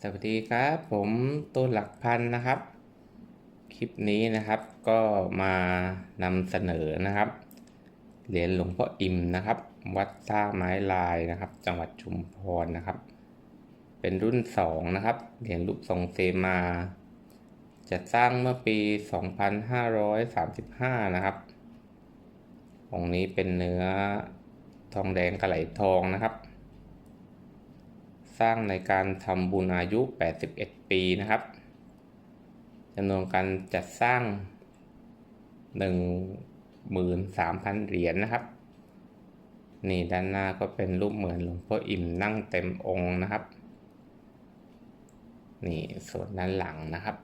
สวัสดีครับผมต้นหลักพันนะครับ คลิปนี้นะครับก็มานำเสนอนะครับ เหรียญหลวงพ่ออิมนะครับ วัดท่าไม้ลายนะครับ จังหวัดชุมพรนะครับ เป็นรุ่น 2 นะครับ เหรียญรูปทรงเซมา จะสร้างเมื่อปี 2535 นะครับองนี้เป็นเนื้อทองแดงกระไหลทองนะครับ สร้างในการทำบุญอายุ 81 ปีนะครับจำนวนการจัดสร้าง 13,000 เหรียญนนะครับ นี่ด้านหน้าก็เป็นรูปเหมือนหลวงพ่ออิ่มนั่งเต็มองค์นะครับ นี่ส่วนด้านหลังนะครับ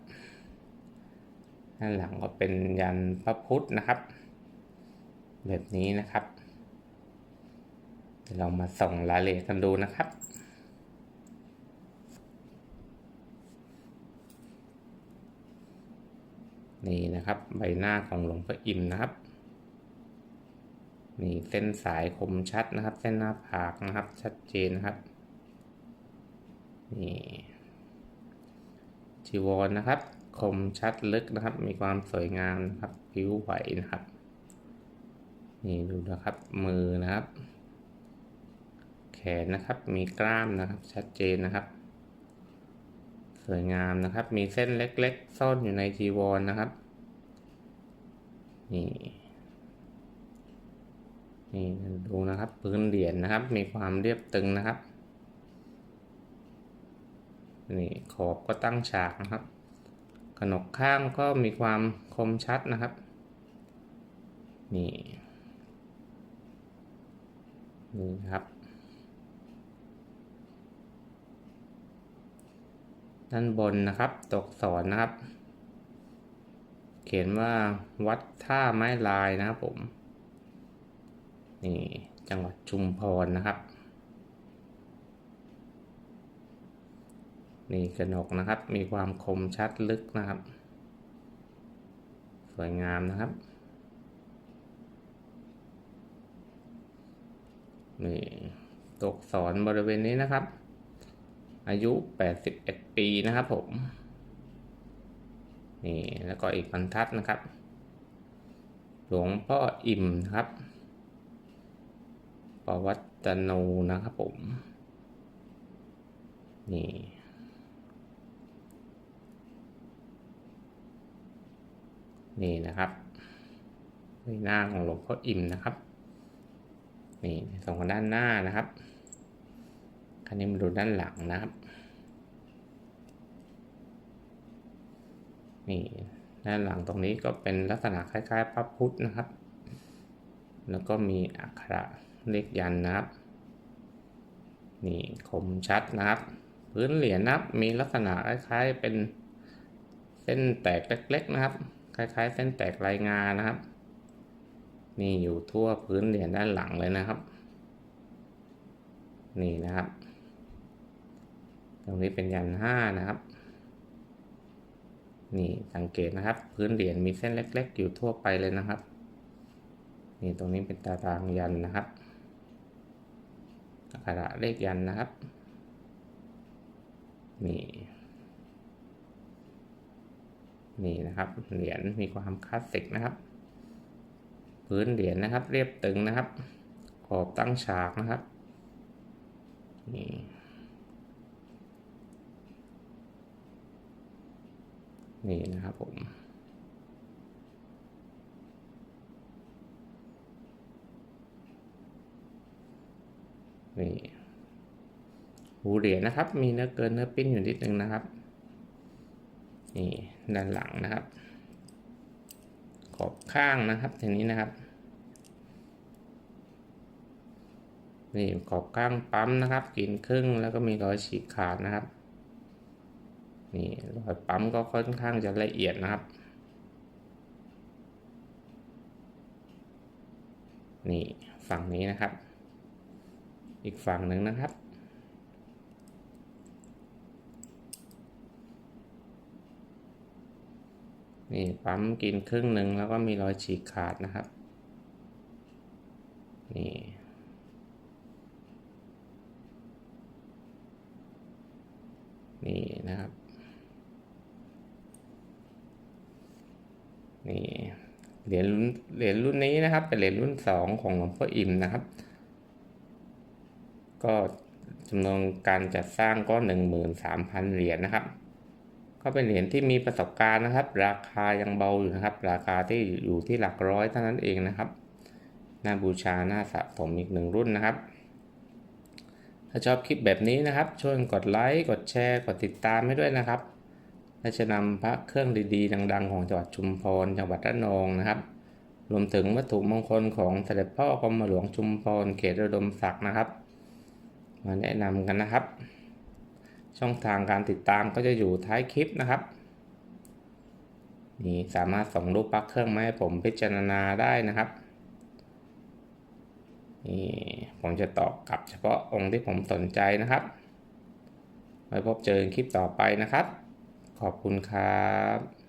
ด้านหลังก็เป็นยันพระพุทธนะครับ แบบนี้นะครับเรามาส่องรายละเอียดกันดูนะครับ นี่นะครับใบหน้าของหลวงพ่ออิ่มนะครับนี่เส้นสายคมชัดนะครับ เส้นหน้าผากนะครับ ชัดเจนนะครับนี่จีวรนนะครับ คมชัดลึกนะครับ มีความสวยงามนะครับผิวไหวนะครับ นี่ดูนะครับมือนะครับ แขนนะครับมีกล้ามนะครับ ชัดเจนนะครับ สวยงามนะครับ มีเส้นเล็กๆ ซ่อนอยู่ในจีวรนนะครับ นี่ นี่ดูนะครับพื้นเหรียญนนะครับ มีความเรียบตึงนะครับ นี่ขอบก็ตั้งฉากนะครับขระนกข้างก็มีความคมชัดนะครับ นี่ นี่ครับ ด้านบนนะครับตกศรนะครับ เขียนว่าวัดท่าไม้ลายนะครับผม นี่จังหวัดชุมพรนะครับ นี่กระหนกนะครับ มีความคมชัดลึกนะครับ สวยงามนะครับ นี่ตกศรบริเวณนี้นะครับ อายุ 81 ปีนะครับผม นี่แล้วก็อีกบรรทัดนะครับ หลวงพ่ออิ่มครับ ประวัตโนนะครับผม นี่ นี่นะครับหน้าของหลวงพ่ออิ่มนะครับ นี่สองด้านหน้านะครับ คันนี้มาดูด้านหลังนะครับ นี่ด้านหลังตรงนี้ก็เป็นลักษณะคล้ายๆพระพุทธนะครับ แล้วก็มีอักขระเลขยันนะครับ นี่คมชัดนะครับ พื้นเหรียญนะับ มีลักษณะคล้ายๆเป็นเส้นแตกเล็ก ๆนะครับ คล้ายๆ เส้นแตกลายงานะครับ นี่อยู่ทั่วพื้นเหรียญด้านหลังเลยนะครับ นี่นะครับ ตรงนี้เป็นยันห้านะครับ นี่สังเกตนะครับ พื้นเหรียญมีเส้นเล็ก ๆ อยู่ทั่วไปเลยนะครับ นี่ตรงนี้เป็นตารางยันนะครับอักขระเลขยันนะครับ นี่นี่นะครับเหรียญมีความคลาสสิกนะครับ พื้นเหรียญนะครับ เรียบตึงนะครับ ขอบตั้งฉากนะครับนี่ นี่นะครับผมนี่หูเหรียญนะครับ มีเนื้อเกินเนื้อปิ้นอยู่นิดนึงนะครับ นี่ด้านหลังนะครับ ขอบข้างนะครับทางนี้นะครับ นี่ขอบข้างปั๊มนะครับ กินครึ่งแล้วก็มีรอยฉีกขาดนะครับ นี่รอยปั๊มก็ค่อนข้างจะละเอียดนะครับ นี่ฝั่งนี้นะครับ อีกฝั่งหนึ่งนะครับ นี่ปั๊มกินครึ่งหนึ่งแล้วก็มีรอยฉีกขาดนะครับ นี่นี่นะครับ เหรียญรุ่นเหรียญรุ่นนี้นะครับ เป็นเหรียญรุ่นสองของหลวงพ่ออิ่มนะครับ ก็จำนวนการจัดสร้างก็หนึ่งหมื่นสามพันเหรียญนะครับ ก็เป็นเหรียญที่มีประสบการณ์นะครับ ราคายังเบาอยู่นะครับ ราคาที่อยู่ที่หลักร้อยเท่านั้นเองนะครับน่าบูชาน่าสะสมอีกหนึ่งรุ่นนะครับ ถ้าชอบคลิปแบบนี้นะครับ ช่วยกดไลค์ กดแชร์ กดติดตามให้ด้วยนะครับ และจะนำพระเครื่องดีๆ ดัง ๆ ของจังหวัดชุมพร จังหวัดระนองนะครับ รวมถึงวัตถุมงคลของเสด็จพ่อกรมหลวงชุมพร เขตระดมศักดิ์นะครับ มาแนะนำกันนะครับ ช่องทางการติดตามก็จะอยู่ท้ายคลิปนะครับนี่สามารถส่งรูปพระเครื่องมาให้ผมพิจารณาได้นะครับนี่ผมจะตอบกลับเฉพาะองค์ที่ผมสนใจนะครับ ไว้พบเจอคลิปต่อไปนะครับ ขอบคุณครับ